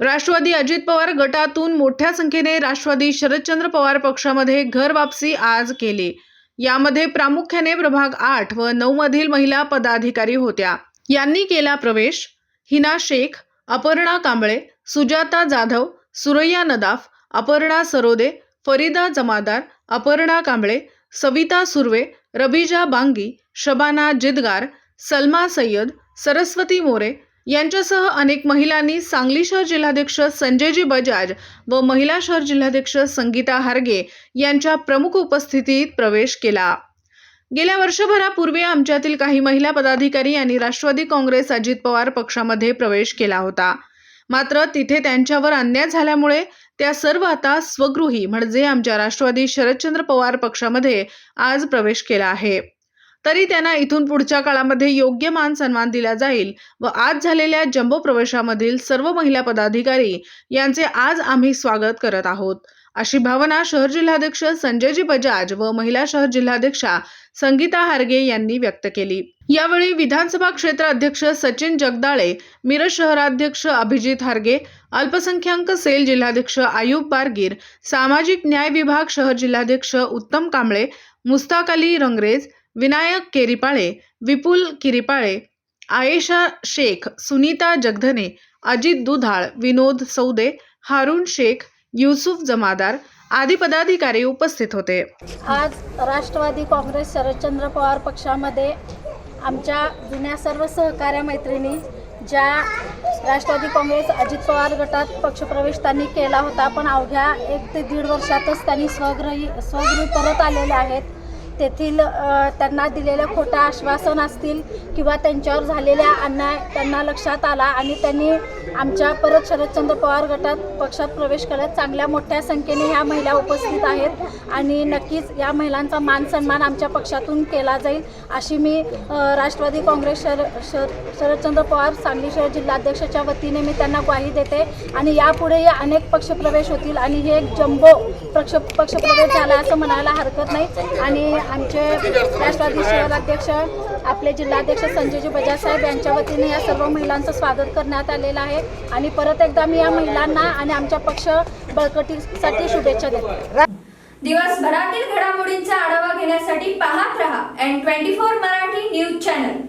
राष्ट्रवादी अजित पवार गटातून मोठ्या संख्येने राष्ट्रवादी शरदचंद्र पवार पक्षामध्ये घर वापसी आज केली. यामध्ये प्रामुख्याने प्रभाग आठ व नऊ मधील महिला पदाधिकारी होत्या. यांनी केला प्रवेश. हिना शेख अपर्णा कांबळे सुजाता जाधव सुरैया नदाफ अपर्णा सरोदे फरीदा जमादार अपर्णा कांबळे सविता सुर्वे रबिजा बांगी शबाना जिदगार सलमा सय्यद सरस्वती मोरे यांच्यासह अनेक महिलांनी सांगली शहर जिल्हाध्यक्ष संजयजी बजाज व महिला शहर जिल्हाध्यक्ष संगीता हारगे यांच्या प्रमुख उपस्थितीत प्रवेश केला. गेल्या वर्षभरापूर्वी आमच्यातील काही महिला पदाधिकारी यांनी राष्ट्रवादी काँग्रेस अजित पवार पक्षामध्ये प्रवेश केला होता. मात्र तिथे त्यांच्यावर अन्याय झाल्यामुळे त्या सर्व आता स्वगृही म्हणजे आमच्या राष्ट्रवादी शरदचंद्र पवार पक्षामध्ये आज प्रवेश केला आहे. तरी त्यांना इथून पुढच्या काळामध्ये योग्य मान सन्मान दिला जाईल व आज झालेल्या जम्बो प्रवेशामधील सर्व महिला पदाधिकारी यांचे आज आम्ही स्वागत करत आहोत. अशी भावना शहर जिल्हाध्यक्ष संजयजी बजाज व महिला शहर जिल्हाध्यक्षा संगीता हारगे यांनी व्यक्त केली. यावेळी विधानसभा क्षेत्र अध्यक्ष सचिन जगदाळे मिरज शहराध्यक्ष अभिजित हारगे अल्पसंख्याक सेल जिल्हाध्यक्ष आयुब बारगीर सामाजिक न्याय विभाग शहर जिल्हाध्यक्ष उत्तम कांबळे मुस्ताक अली रंगरेज विनायक केरीपाळे विपुल किरीपाळे आयेशा शेख सुनीता जगधने अजित दुधाळ विनोद सौदे हारून शेख युसुफ जमादार आदी पदाधिकारी उपस्थित होते. आज राष्ट्रवादी काँग्रेस शरदचंद्र पवार पक्षामध्ये आमच्या जुन्या सर्व सहकार्या मैत्रिणी ज्या राष्ट्रवादी काँग्रेस अजित पवार गटात पक्षप्रवेश त्यांनी केला होता पण अवघ्या एक ते दीड वर्षातच त्यांनी स्वगृही स्वगृही परत आलेले आहेत. तेथील त्यांना दिलेलं खोटं आश्वासन असतील किंवा त्यांच्यावर झालेल्या अन्याय त्यांना लक्षात आला आणि त्यांनी आमच्या परत शरदचंद्र पवार गटात पक्षात प्रवेश करत चांगल्या मोठ्या संख्येने ह्या महिला उपस्थित आहेत आणि नक्कीच या महिलांचा मान सन्मान आमच्या पक्षातून केला जाईल अशी मी राष्ट्रवादी काँग्रेस शर शर शरदचंद्र पवार सांगली शहर जिल्हाध्यक्षाच्या वतीने मी त्यांना ग्वाही देते आणि यापुढेही अनेक पक्षप्रवेश होतील आणि हे एक जम्बो पक्ष पक्षप्रवेश झाला असं म्हणायला हरकत नाही. आणि आमचे राष्ट्रवादी शहराध्यक्ष आपले जिल्हाध्यक्ष संजयजी बजाजसाहेब यांच्या वतीने या सर्व महिलांचं स्वागत करण्यात आलेलं आहे. आणि परत एकदा मी या महिलांना आणि आमच्या पक्ष बळकटीसाठी शुभेच्छा देते. दिवसभरातील घडामोडींचा आढावा घेण्यासाठी पाहत रहा N twenty four Marathi news channel